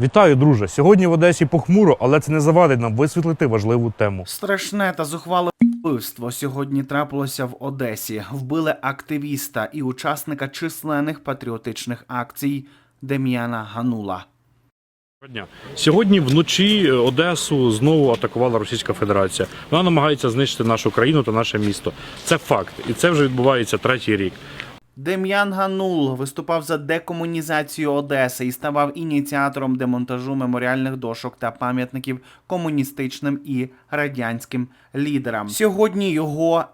Вітаю, друже! Сьогодні в Одесі похмуро, але це не завадить нам висвітлити важливу тему. Страшне та зухвале вбивство сьогодні трапилося в Одесі. Вбили активіста і учасника численних патріотичних акцій Дем'яна Ганула. Дня. Сьогодні вночі Одесу знову атакувала Російська Федерація. Вона намагається знищити нашу країну та наше місто. Це факт, і це вже відбувається третій рік. Дем'ян Ганул виступав за декомунізацію Одеси і ставав ініціатором демонтажу меморіальних дошок та пам'ятників комуністичним і радянським лідерам. Сьогодні його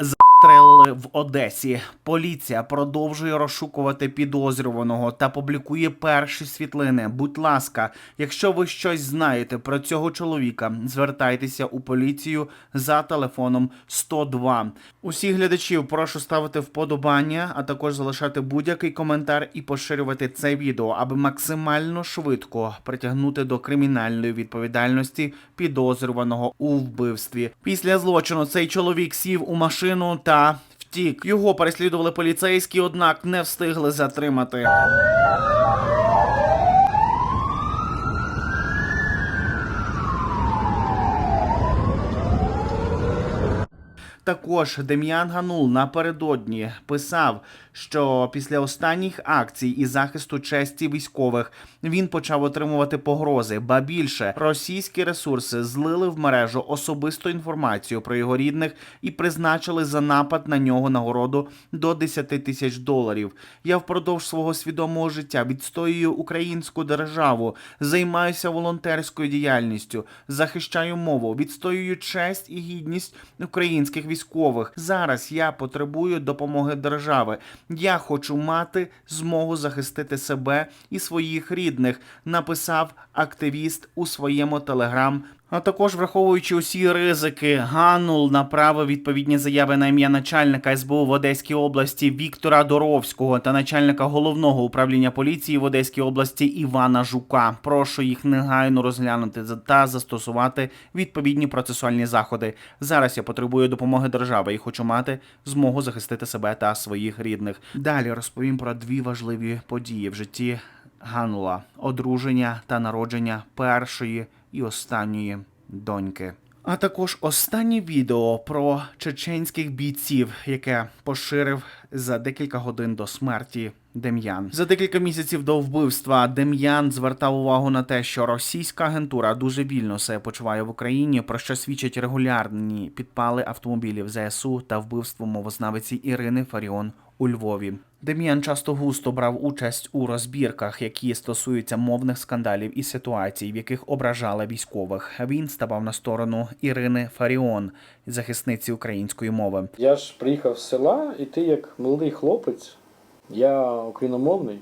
застрелили в Одесі. Поліція продовжує розшукувати підозрюваного та публікує перші світлини. Будь ласка, якщо ви щось знаєте про цього чоловіка, звертайтеся у поліцію за телефоном 102. Усіх глядачів прошу ставити вподобання, а також залишати будь-який коментар і поширювати це відео, аби максимально швидко притягнути до кримінальної відповідальності підозрюваного у вбивстві. Після злочину цей чоловік сів у машину та втік. Його переслідували поліцейські, однак не встигли затримати. Також Дем'ян Ганул напередодні писав, що після останніх акцій і захисту честі військових він почав отримувати погрози. Ба більше російські ресурси злили в мережу особисту інформацію про його рідних і призначили за напад на нього нагороду до 10 тисяч доларів. Я впродовж свого свідомого життя відстоюю українську державу, займаюся волонтерською діяльністю, захищаю мову, відстоюю честь і гідність українських військових. Зараз я потребую допомоги держави. Я хочу мати змогу захистити себе і своїх рідних, написав активіст у своєму телеграм. А також враховуючи усі ризики, Ганул направив відповідні заяви на ім'я начальника СБУ в Одеській області Віктора Доровського та начальника головного управління поліції в Одеській області Івана Жука. Прошу їх негайно розглянути та застосувати відповідні процесуальні заходи. Зараз я потребую допомоги держави і хочу мати змогу захистити себе та своїх рідних. Далі розповім про дві важливі події в житті Ганула: одруження та народження першої і останньої доньки. А також останнє відео про чеченських бійців, яке поширив за декілька годин до смерті Дем'ян. За декілька місяців до вбивства Дем'ян звертав увагу на те, що російська агентура дуже вільно себе почуває в Україні, про що свідчать регулярні підпали автомобілів ЗСУ та вбивство мовознавиці Ірини Фаріон у Львові. Дем'ян часто густо брав участь у розбірках, які стосуються мовних скандалів і ситуацій, в яких ображали військових. Він ставав на сторону Ірини Фаріон, захисниці української мови. Я ж приїхав з села, і ти як молодий хлопець, я україномовний,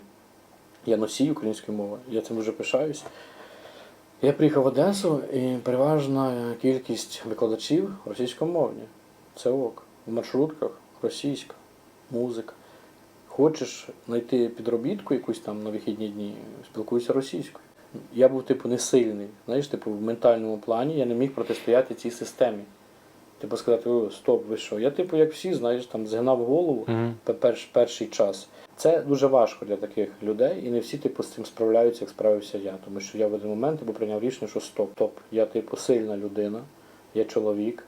я носій української мови, я цим дуже пишаюсь. Я приїхав в Одесу і переважна кількість викладачів російськомовні. Це ок. В маршрутках російська, музика. Хочеш знайти підробітку якусь там на вихідні дні, спілкуйся російською. Я був, типу, не сильний. Знаєш, типу, в ментальному плані я не міг протистояти цій системі. Типу сказати, о, стоп, ви що? Я, типу, як всі, знаєш, там згинав голову пе- перш, перший час. Це дуже важко для таких людей, і не всі, типу, з цим справляються, як справився я. Тому що я в один момент типу, прийняв рішення, що стоп, стоп, я, типу, сильна людина, я чоловік,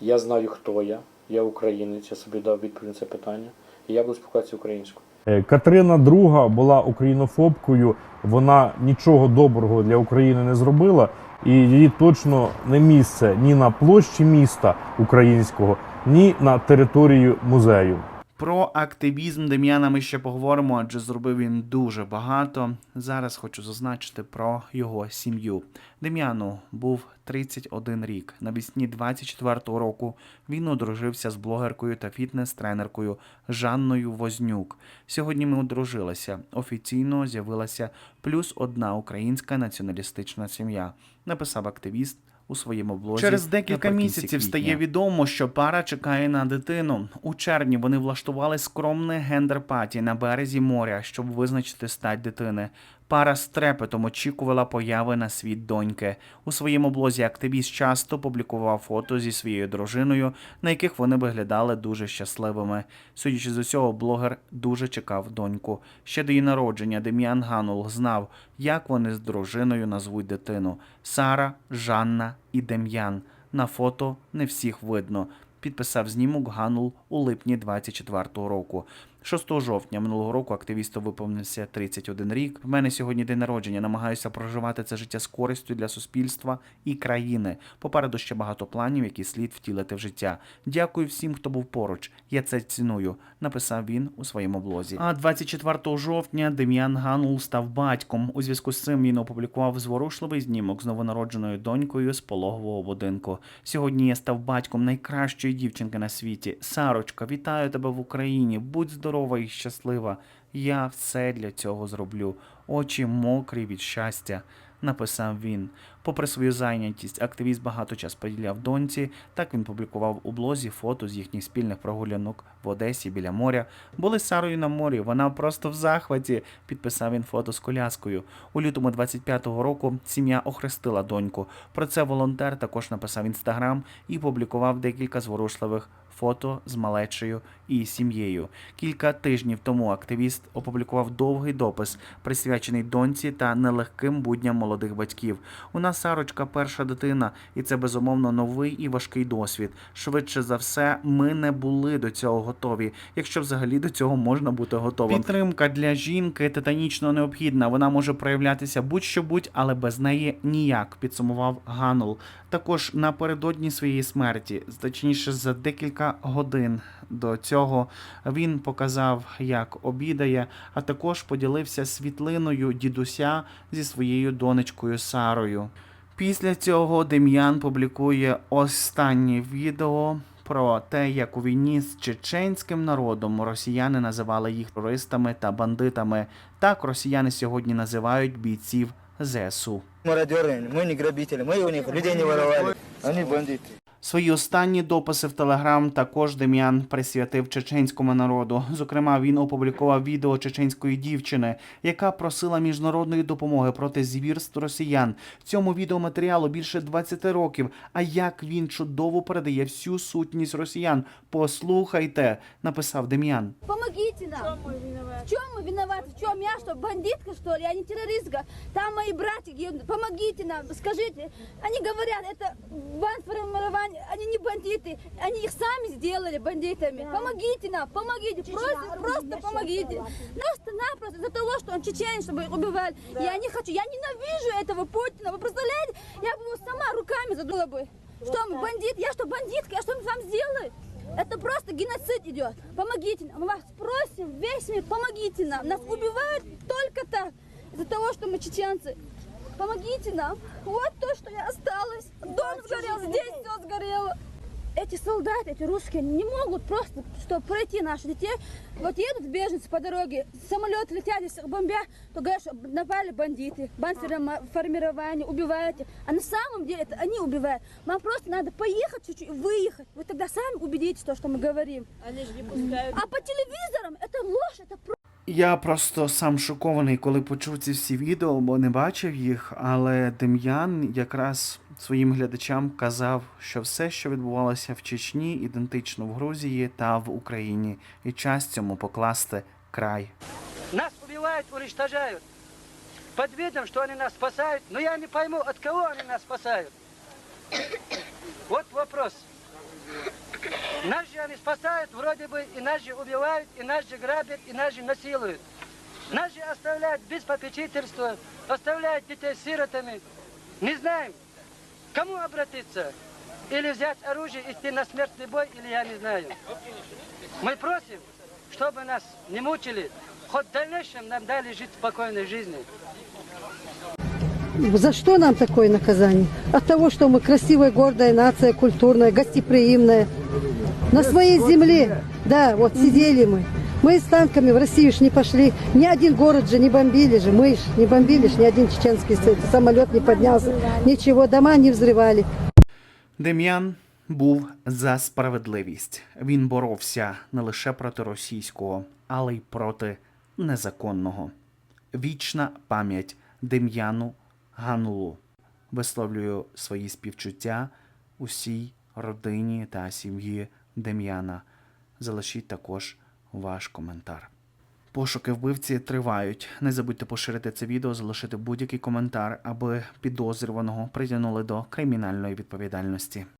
я знаю, хто я, я українець, я собі дав відповідь на це питання, і я буду спілкуватися українською. Е, Катерина II була українофобкою. Вона нічого доброго для України не зробила, і її точно не місце ні на площі міста українського, ні на території музею. Про активізм Дем'яна ми ще поговоримо, адже зробив він дуже багато. Зараз хочу зазначити про його сім'ю. Дем'яну був 31 рік. Навесні 24-го року він одружився з блогеркою та фітнес-тренеркою Жанною Вознюк. Сьогодні ми одружилися. Офіційно з'явилася плюс одна українська націоналістична сім'я. Написав активіст у своєму блозі. Через декілька місяців квітня. стає відомо, що пара чекає на дитину. У червні вони влаштували скромне гендер-паті на березі моря, щоб визначити стать дитини. Пара з трепетом очікувала появи на світ доньки. У своєму блозі активіст часто публікував фото зі своєю дружиною, на яких вони виглядали дуже щасливими. Судячи з усього, блогер дуже чекав доньку. Ще до її народження Дем'ян Ганул знав, як вони з дружиною назвуть дитину: Сара, Жанна і Дем'ян. На фото не всіх видно. Підписав знімок Ганул у липні 24-го року. 6 жовтня минулого року активісту виповнився 31 рік. В мене сьогодні день народження. Намагаюся проживати це життя з користю для суспільства і країни. Попереду ще багато планів, які слід втілити в життя. Дякую всім, хто був поруч. Я це ціную. Написав він у своєму блозі. А 24 жовтня Дем'ян Ганул став батьком. У зв'язку з цим він опублікував зворушливий знімок з новонародженою донькою з пологового будинку. Сьогодні я став батьком найкращої дівчинки на світі. Сарочка, вітаю тебе в Україні. Будь здорова і щаслива. Я все для цього зроблю. Очі мокрі від щастя. Написав він. Попри свою зайнятість, активіст багато час приділяв доньці. Так він публікував у блозі фото з їхніх спільних прогулянок в Одесі біля моря. Були Сарою на морі. Вона просто в захваті. Підписав він фото з коляскою. У лютому 25-го року сім'я охрестила доньку. Про це волонтер також написав інстаграм і публікував декілька зворушливих фото з малечею і сім'єю. Кілька тижнів тому активіст опублікував довгий допис, присвячений доньці та нелегким будням молодих батьків. У нас Сарочка перша дитина, і це безумовно новий і важкий досвід. Швидше за все, ми не були до цього готові, якщо взагалі до цього можна бути готовим. Підтримка для жінки титанічно необхідна. Вона може проявлятися будь-що будь, але без неї ніяк. Підсумував Ганул. Також напередодні своєї смерті, точніше за декілька годин до цього, він показав, як обідає, а також поділився світлиною дідуся зі своєю донечкою Сарою. Після цього Дем'ян публікує останнє відео про те, як у війні з чеченським народом росіяни називали їх терористами та бандитами. Так росіяни сьогодні називають бійців ЗСУ. мародеры, мы не грабители, мы у них людей не воровали, они бандиты. Свої останні дописи в Телеграм також Дем'ян присвятив чеченському народу. Зокрема, він опублікував відео чеченської дівчини, яка просила міжнародної допомоги проти звірств росіян. Цьому відеоматеріалу більше 20 років. А як він чудово передає всю сутність росіян. Послухайте, написав Дем'ян. Помогите нам. В чем мы виноваты? В чем я что, бандитка что ли? Я не террористка. Там мои братья гибнут. Помогите нам, скажите. Они говорят, это бандформирование, они не бандиты. Они их сами сделали бандитами. Помогите нам, помогите. Просто, просто помогите. Просто-напросто из-за того, что он чеченец, чтобы убивали. Я не хочу, я ненавижу этого Путина. Вы представляете? Я бы его сама руками задула бы. Что мы, бандит? Я что, бандитка? Я что вам сделаю? Это просто геноцид идет. Помогите нам. Мы вас просим, весь мир, помогите нам. Нас убивают только так. Из-за того, что мы чеченцы. Помогите нам. Вот то, что я осталась. Дом сгорел, здесь все сгорело. Эти солдаты, эти русские, не могут просто, чтобы пройти наших детей. Вот едут беженцы по дороге, самолеты летят, бомбят, то говорят, что напали бандиты, бандформирование, убиваете. А на самом деле это они убивают. Нам просто надо поехать чуть-чуть, выехать. Вы тогда сами убедитесь, то, что мы говорим. Они же не пускают. А по телевизорам это ложь, это Я просто сам шокований, коли почув ці всі відео, бо не бачив їх. Але Дем'ян якраз своїм глядачам казав, що все, що відбувалося в Чечні, ідентично в Грузії та в Україні, і час цьому покласти край. Нас убивают, уничтожают. Под видом, что они нас спасают. Но я не пойму, от кого они нас спасают. Вот они спасают, вроде бы, и нас же убивают, и нас же грабят, и нас же насилуют. Нас же оставляют без попечительства, оставляют детей сиротами. Не знаем, кому обратиться. Или взять оружие, идти на смертный бой, или я не знаю. Мы просим, чтобы нас не мучили, хоть в дальнейшем нам дали жить спокойной жизнью. За что нам такое наказание? От того, что мы красивая, гордая нация, культурная, гостеприимная. На своей земле, да, вот сидели мы. Мы с танками в Россию ж не пошли. Ни один город же не бомбили же. Мы ж не бомбили ж, ни один чеченский с- самолет не поднялся. Ничего, дома не взрывали. Дем'ян був за справедливість. Він боровся не лише проти російського, але й проти незаконного. Вічна пам'ять Дем'яну Ганулу. Висловлюю свої співчуття усій родині та сім'ї Дем'яна. Залишіть також ваш коментар. Пошуки вбивці тривають. Не забудьте поширити це відео, залишити будь-який коментар, аби підозрюваного притягнули до кримінальної відповідальності.